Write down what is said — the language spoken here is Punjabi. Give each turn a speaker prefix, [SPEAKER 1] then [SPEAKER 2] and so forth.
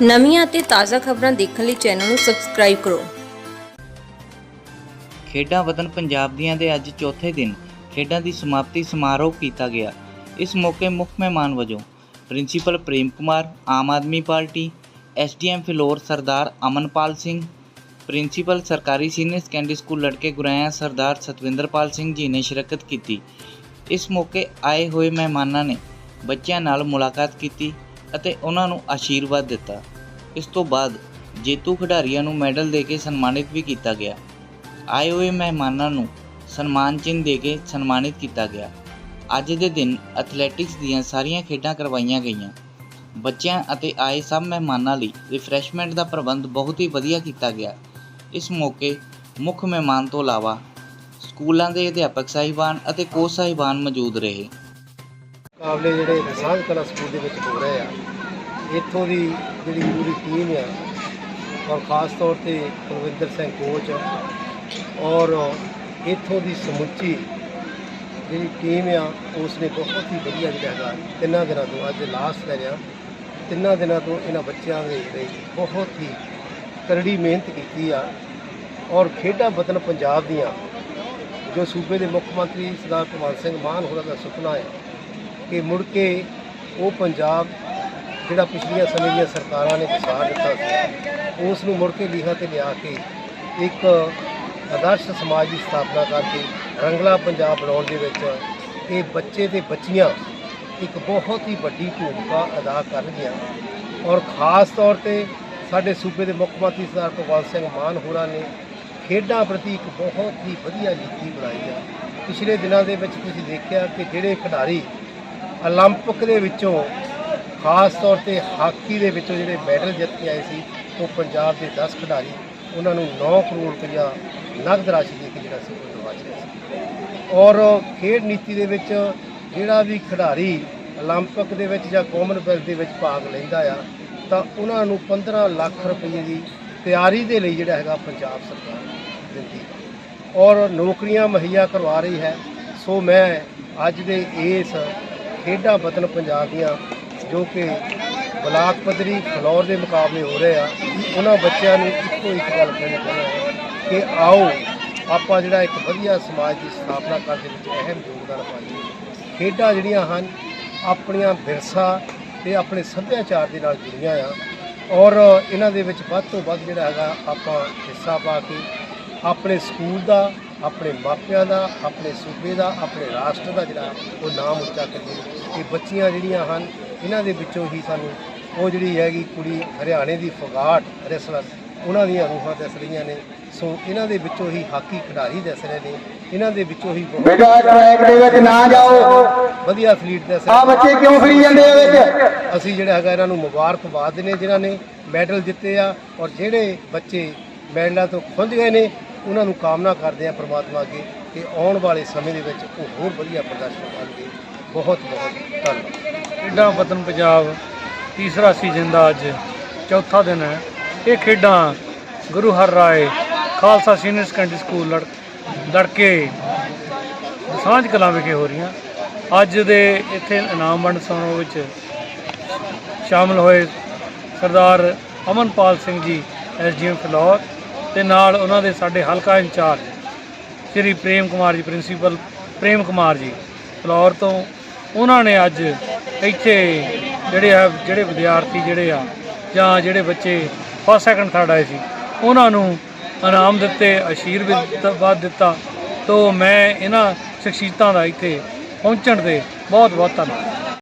[SPEAKER 1] ਨਵੀਆਂ ਅਤੇ ਤਾਜ਼ਾ ਖਬਰਾਂ ਦੇਖਣ ਲਈ ਚੈਨਲ ਨੂੰ ਸਬਸਕ੍ਰਾਈਬ ਕਰੋ।
[SPEAKER 2] ਖੇਡਾਂ ਵਤਨ ਪੰਜਾਬ ਦੀਆਂ ਦੇ ਅੱਜ ਚੌਥੇ ਦਿਨ। ਖੇਡਾਂ ਦੀ ਸਮਾਪਤੀ ਸਮਾਰੋਹ ਕੀਤਾ ਗਿਆ। ਇਸ ਮੌਕੇ ਮੁੱਖ ਮਹਿਮਾਨ ਵਜੋਂ principal Prem Kumar, Aam Aadmi party, SDM Phillaur Sardar Amanpal Singh, principal ਸਰਕਾਰੀ ਸੀਨੀਅਰ ਸੈਕੰਡਰੀ ਸਕੂਲ ਲੜਕੇ ਗੁਰਾਇਆ ਸਰਦਾਰ ਸਤਵਿੰਦਰਪਾਲ ਸਿੰਘ ਜੀ ਨੇ ਸ਼ਿਰਕਤ ਕੀਤੀ। ਇਸ ਮੌਕੇ ਆਏ ਹੋਏ ਮਹਿਮਾਨਾਂ ਨੇ ਬੱਚਿਆਂ ਨਾਲ ਮੁਲਾਕਾਤ ਕੀਤੀ। ਅਤੇ ਉਹਨਾਂ ਨੂੰ ਆਸ਼ੀਰਵਾਦ ਦਿੱਤਾ। ਇਸ ਤੋਂ ਬਾਅਦ ਜੇਤੂ ਖਿਡਾਰੀਆਂ ਨੂੰ ਮੈਡਲ ਦੇ ਕੇ ਸਨਮਾਨਿਤ ਵੀ ਕੀਤਾ ਗਿਆ। ਆਏ ਹੋਏ ਮਹਿਮਾਨਾਂ ਨੂੰ ਸਨਮਾਨ ਚਿੰਨ੍ਹ ਦੇ ਕੇ ਸਨਮਾਨਿਤ ਕੀਤਾ ਗਿਆ। ਅੱਜ ਦੇ ਦਿਨ ਐਥਲੈਟਿਕਸ ਦੀਆਂ ਸਾਰੀਆਂ ਖੇਡਾਂ ਕਰਵਾਈਆਂ ਗਈਆਂ। ਬੱਚਿਆਂ ਅਤੇ ਆਏ ਸਭ ਮਹਿਮਾਨਾਂ ਲਈ ਰਿਫਰੈਸ਼ਮੈਂਟ ਦਾ ਪ੍ਰਬੰਧ ਬਹੁਤ ਹੀ ਵਧੀਆ ਕੀਤਾ ਗਿਆ। ਇਸ ਮੌਕੇ ਮੁੱਖ ਮਹਿਮਾਨ ਤੋਂ ਇਲਾਵਾ ਸਕੂਲਾਂ ਦੇ ਅਧਿਆਪਕ ਸਾਹਿਬਾਨ ਅਤੇ ਕੋਚ ਸਾਹਿਬਾਨ ਮੌਜੂਦ ਰਹੇ।
[SPEAKER 3] ਮੁਕਾਬਲੇ ਜਿਹੜੇ ਸਾਂਝ ਕਲਾ ਸਕੂਲ ਦੇ ਵਿੱਚ ਹੋ ਰਹੇ ਆ, ਇੱਥੋਂ ਦੀ ਜਿਹੜੀ ਪੂਰੀ ਟੀਮ ਆ, ਔਰ ਖਾਸ ਤੌਰ ਤੇ ਕੁਲਵਿੰਦਰ ਸਿੰਘ ਕੋਚ ਔਰ ਇੱਥੋਂ ਦੀ ਸਮੁੱਚੀ ਜਿਹੜੀ ਟੀਮ ਆ ਉਸ ਨੇ ਬਹੁਤ ਹੀ ਵਧੀਆ ਜਿਹੜਾ ਹੈਗਾ, ਤਿੰਨਾਂ ਦਿਨਾਂ ਤੋਂ, ਅੱਜ ਲਾਸਟ ਦਿਨ ਆ, ਤਿੰਨਾਂ ਦਿਨਾਂ ਤੋਂ ਇਹਨਾਂ ਬੱਚਿਆਂ ਦੇ ਲਈ ਬਹੁਤ ਹੀ ਕਰੜੀ ਮਿਹਨਤ ਕੀਤੀ ਆ, ਔਰ ਖੇਡਾਂ ਵਤਨ ਪੰਜਾਬ ਦੀਆਂ, ਜੋ ਸੂਬੇ ਦੇ ਮੁੱਖ ਮੰਤਰੀ ਸਰਦਾਰ ਭਗਵੰਤ ਸਿੰਘ ਮਾਨ ਹੋਰਾਂ ਦਾ ਸੁਪਨਾ ਹੈ ਕਿ ਮੁੜ ਕੇ ਉਹ ਪੰਜਾਬ ਜਿਹੜਾ ਪਿਛਲੀਆਂ ਸਮੇਂ ਦੀਆਂ ਸਰਕਾਰਾਂ ਨੇ ਵਿਸਾਰ ਦਿੱਤਾ ਸੀ, ਉਸ ਨੂੰ ਮੁੜ ਕੇ ਲੀਹਾਂ ਤੇ ਲਿਆ ਕੇ ਇੱਕ ਆਦਰਸ਼ ਸਮਾਜ ਦੀ ਸਥਾਪਨਾ ਕਰਕੇ ਰੰਗਲਾ ਪੰਜਾਬ ਬਣਾਉਣ ਦੇ ਵਿੱਚ ਇਹ ਬੱਚੇ ਤੇ ਬੱਚੀਆਂ ਇੱਕ ਬਹੁਤ ਹੀ ਵੱਡੀ ਭੂਮਿਕਾ ਅਦਾ ਕਰਨਗੀਆਂ। ਔਰ ਖਾਸ ਤੌਰ ਤੇ ਸਾਡੇ ਸੂਬੇ ਦੇ ਮੁੱਖ ਮੰਤਰੀ ਸਰਦਾਰ ਭਗਵੰਤ ਸਿੰਘ ਮਾਨ ਹੋਰਾਂ ਨੇ ਖੇਡਾਂ ਪ੍ਰਤੀ ਇੱਕ ਬਹੁਤ ਹੀ ਵਧੀਆ ਨੀਤੀ ਬਣਾਈ ਆ। ਪਿਛਲੇ ਦਿਨਾਂ ਦੇ ਵਿੱਚ ਤੁਸੀਂ ਦੇਖਿਆ ਕਿ ਜਿਹੜੇ ਖਿਡਾਰੀ 올림픽 ਦੇ ਵਿੱਚੋਂ ਖਾਸ ਤੌਰ ਤੇ ਹਾਕੀ ਦੇ ਵਿੱਚੋਂ ਜਿਹੜੇ ਮੈਡਲ ਜਿੱਤ ਕੇ ਆਏ ਸੀ ਉਹ ਪੰਜਾਬ ਦੇ 10 ਖਿਡਾਰੀ ਉਹਨਾਂ ਨੂੰ 9 ਕਰੋੜ ਰੁਪਇਆ ਨਗਦ ਰਾਸ਼ੀ ਦੇ ਕੇ ਜਿਹੜਾ ਸੀ ਉਹ ਨਵਾਜਿਆ ਸੀ ਔਰ ਖੇਡ ਨੀਤੀ ਦੇ ਵਿੱਚ ਜਿਹੜਾ ਵੀ ਖਿਡਾਰੀ 올림픽 ਦੇ ਵਿੱਚ ਜਾਂ ਕਾਮਨਵੈਲਥ ਦੇ ਵਿੱਚ ਭਾਗ ਲੈਂਦਾ ਆ ਤਾਂ ਉਹਨਾਂ ਨੂੰ 15 ਲੱਖ ਰੁਪਏ ਦੀ ਤਿਆਰੀ ਦੇ ਲਈ ਜਿਹੜਾ ਹੈਗਾ ਪੰਜਾਬ ਸਰਕਾਰ ਦਿੰਦੀ ਹੈ ਔਰ ਨੌਕਰੀਆਂ ਮੁਹੱਈਆ ਕਰਵਾ ਰਹੀ ਹੈ ਸੋ ਮੈਂ ਅੱਜ ਦੇ ਇਸ ਖੇਡਾਂ ਵਤਨ ਪੰਜਾਬ ਦੀਆਂ ਜੋ ਕਿ ਬਲਾਕ ਪੱਧਰੀ ਫਲੋਰ ਦੇ ਮੁਕਾਬਲੇ ਹੋ ਰਹੇ ਆ, ਉਹਨਾਂ ਬੱਚਿਆਂ ਨੂੰ ਇੱਕੋ ਇੱਕ ਗੱਲ ਕਹਿਣੀ ਚਾਹੁੰਦਾ ਕਿ ਆਓ, ਆਪਾਂ ਜਿਹੜਾ ਇੱਕ ਵਧੀਆ ਸਮਾਜ ਦੀ ਸਥਾਪਨਾ ਕਰਨ ਦੇ ਵਿੱਚ ਅਹਿਮ ਯੋਗਦਾਨ ਪਾਈਏ। ਖੇਡਾਂ ਜਿਹੜੀਆਂ ਹਨ, ਆਪਣੀਆਂ ਵਿਰਸਾ ਤੇ ਆਪਣੇ ਸੱਭਿਆਚਾਰ ਦੇ ਨਾਲ ਜੁੜੀਆਂ ਆ ਔਰ ਇਹਨਾਂ ਦੇ ਵਿੱਚ ਵੱਧ ਤੋਂ ਵੱਧ ਜਿਹੜਾ ਹੈਗਾ ਆਪਾਂ ਹਿੱਸਾ ਪਾ ਕੇ ਆਪਣੇ ਸਕੂਲ ਦਾ ਆਪਣੇ ਮਾਪਿਆਂ ਦਾ ਆਪਣੇ ਸੂਬੇ ਦਾ ਆਪਣੇ ਰਾਸ਼ਟਰ ਦਾ ਜਿਹੜਾ ਉਹ ਨਾਮ ਉੱਚਾ ਕਰੀਏ। ਇਹ ਬੱਚੀਆਂ ਜਿਹੜੀਆਂ ਹਨ ਇਹਨਾਂ ਦੇ ਵਿੱਚੋਂ ਹੀ ਸਾਨੂੰ ਉਹ ਜਿਹੜੀ ਹੈਗੀ ਕੁੜੀ ਹਰਿਆਣੇ ਦੀ ਫਗਾਟ ਰੈਸਲਰ ਉਹਨਾਂ ਦੀਆਂ ਰੂਹਾਂ ਦੱਸ ਰਹੀਆਂ ਨੇ। ਸੋ ਇਹਨਾਂ ਦੇ ਵਿੱਚੋਂ ਹੀ ਹਾਕੀ ਖਿਡਾਰੀ ਦੱਸ ਰਹੇ ਨੇ। ਇਹਨਾਂ ਦੇ ਵਿੱਚੋਂ ਹੀ
[SPEAKER 4] ਬੇਟਾ ਟਰੈਕ ਦੇ ਵਿੱਚ ਨਾ ਜਾਓ।
[SPEAKER 3] ਵਧੀਆ ਐਥਲੀਟ ਦੱਸ
[SPEAKER 4] ਆ ਬੱਚੇ ਕਿਉਂ ਫਰੀ ਜਾਂਦੇ ਆ ਵਿੱਚ?
[SPEAKER 3] ਅਸੀਂ ਜਿਹੜਾ ਹੈਗਾ ਇਹਨਾਂ ਨੂੰ ਮੁਬਾਰਕਬਾਦ ਨੇ ਜਿਨ੍ਹਾਂ ਨੇ ਮੈਡਲ ਜਿੱਤੇ ਆ। ਔਰ ਜਿਹੜੇ ਬੱਚੇ ਮੈਡਲਾਂ ਤੋਂ ਖੁੰਝ ਗਏ ਨੇ ਉਹਨਾਂ ਨੂੰ ਕਾਮਨਾ ਕਰਦੇ ਆ ਪ੍ਰਮਾਤਮਾ ਅੱਗੇ ਕਿ ਆਉਣ ਵਾਲੇ ਸਮੇਂ ਦੇ ਵਿੱਚ ਉਹ ਹੋਰ ਵਧੀਆ ਪ੍ਰਦਰਸ਼ਨ ਕਰਨਗੇ। ਬਹੁਤ ਬਹੁਤ ਧੰਨਵਾਦ।
[SPEAKER 5] ਖੇਡਾਂ ਵਤਨ ਪੰਜਾਬ, ਤੀਸਰਾ ਸੀਜ਼ਨ ਦਾ ਅੱਜ ਚੌਥਾ ਦਿਨ ਹੈ। ਇਹ ਖੇਡਾਂ Guru Har Rai Khalsa senior secondary school ਲੜ, ਲੜਕੇ ਸਾਂਝ ਕਲਾਂ ਵਿਖੇ ਹੋ ਰਹੀਆਂ। ਅੱਜ ਦੇ ਇੱਥੇ ਇਨਾਮ ਵੰਡ ਸਮਾਰੋਹ ਵਿੱਚ ਸ਼ਾਮਲ ਹੋਏ ਸਰਦਾਰ ਅਮਨਪਾਲ ਸਿੰਘ ਜੀ ਐਸਡੀਐਮ ਫਲੋਰ ਤੇ ਨਾਲ ਉਹਨਾਂ ਦੇ ਸਾਡੇ ਹਲਕਾ ਇੰਚਾਰਜ, ਸ਼੍ਰੀ ਪ੍ਰੇਮ ਕੁਮਾਰ ਜੀ ਪ੍ਰਿੰਸੀਪਲ ਪ੍ਰੇਮ ਕੁਮਾਰ ਜੀ, ਫਲੋਰ ਤੋਂ ਉਹਨਾਂ ਨੇ ਅੱਜ ਇੱਥੇ ਜਿਹੜੇ ਆ, ਜਿਹੜੇ ਵਿਦਿਆਰਥੀ ਜਿਹੜੇ ਆ, ਜਾਂ ਜਿਹੜੇ ਬੱਚੇ ਫਸਟ ਸੈਕੰਡ ਥਰਡ ਆਏ ਸੀ, ਉਹਨਾਂ ਨੂੰ ਇਨਾਮ ਦਿੱਤੇ, ਆਸ਼ੀਰਵਾਦ ਦਿੱਤਾ ਤੋਂ ਮੈਂ ਇਹਨਾਂ ਸ਼ਖਸੀਅਤਾਂ ਦਾ ਇੱਥੇ ਪਹੁੰਚਣ ਦੇ ਬਹੁਤ ਬਹੁਤ ਧੰਨਵਾਦ।